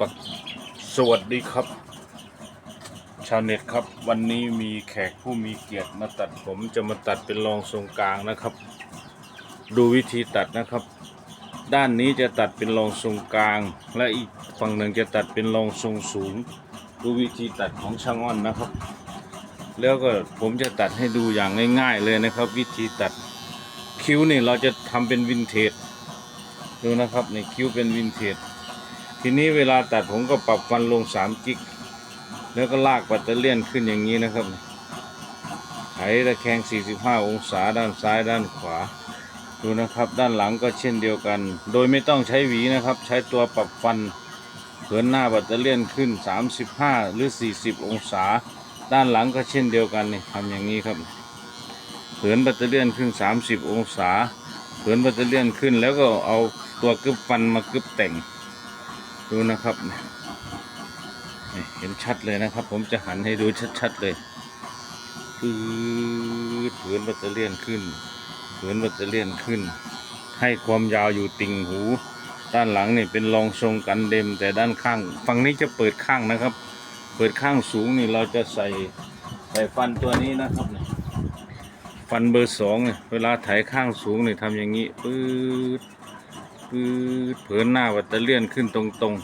ปักสวัสดีครับ ชาวเน็ตครับ วันนี้มีแขกผู้มีเกียรติมาตัดผมจะมาตัดเป็นรองทรงกลางนะครับ ดูวิธีตัดนะครับ ด้านนี้จะตัดเป็นรองทรงกลาง และอีกฝั่งหนึ่งจะตัดเป็นรองทรงสูง ดูวิธีตัดของช่างอ้อนนะครับ แล้วก็ผมจะตัดให้ดูอย่างง่าย ๆ เลยนะครับ วิธีตัดคิ้วนี่เราจะทำเป็นวินเทจดูนะครับในคิ้วเป็นวินเทจ ทีนี้เวลาตัดผมก็ปรับฟันลง3กิก แล้วก็ลากปัตเตอร์เลียนขึ้นอย่างนี้นะครับ ไถตะแคง 45 องศาด้านซ้ายด้านขวา ดูนะครับ ด้านหลังก็เช่นเดียวกัน โดยไม่ต้องใช้หวีนะครับ ใช้ตัวปรับฟันเผินหน้าปัตเตอร์เลียนขึ้น 35 หรือ 40 องศา ด้านหลังก็เช่นเดียวกันนี่ทำอย่างนี้ครับเผินปัตเตอร์เลียนขึ้น 30 องศาเผินปัตเตอร์เลียนขึ้นแล้วก็เอาตัวกึบฟันมากึบแต่ง ดูนะครับเห็นชัดเลยนะครับ ผมจะหันให้ดูชัดๆเลยปืดเผินปัตเตอร์เลียนขึ้นเผินปัตเตอร์เลียนขึ้น ให้ความยาวอยู่ติ่งหู ด้านหลังนี่เป็นรองทรงกันเดม แต่ด้านข้างฝั่งนี้จะเปิดข้างนะครับ เปิดข้างสูงนี่เราจะใส่ใส่ฟันตัวนี้นะครับเนี่ยฟันเบอร์สองเนี่ยเวลาไถข้างสูงเนี่ยทำอย่างนี้ปืด ปืดเผินหน้าวัตเตอร์เลียนขึ้นตรง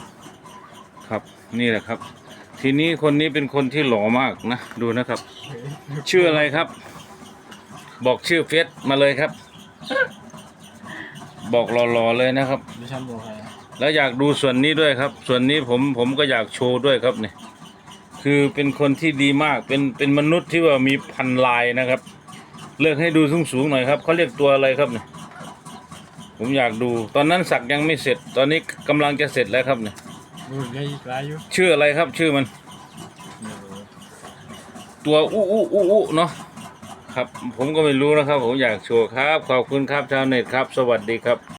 ๆ ครับ นี่แหละครับ ทีนี้คนนี้เป็นคนที่หล่อมากนะ ดูนะครับ ชื่ออะไรครับ บอกชื่อเฟซมาเลยครับ บอกหล่อๆเลยนะครับ ดิฉันบอกใครแล้วอยากดูส่วนนี้ด้วยครับ ส่วนนี้ผมผมก็อยากโชว์ด้วยครับเนี่ยคือเป็นคนที่ดีมากเป็นเป็นมนุษย์ที่ว่ามีพันลายนะครับ เลือกให้ดูสูงสูงๆหน่อยครับเขาเรียกตัวอะไรครับเนี่ย ผมอยากดู ตอนนั้นสักยังไม่เสร็จ ตอนนี้กำลังจะเสร็จแล้วครับเนี่ยดูยังอีกหลายอยู่ชื่ออะไรครับชื่อมัน ตัวอู้อู้อู้อู้เนาะครับ ผมก็ไม่รู้นะครับ ผมอยากโชว์ครับ ขอบคุณครับชาวเน็ตครับ สวัสดีครับ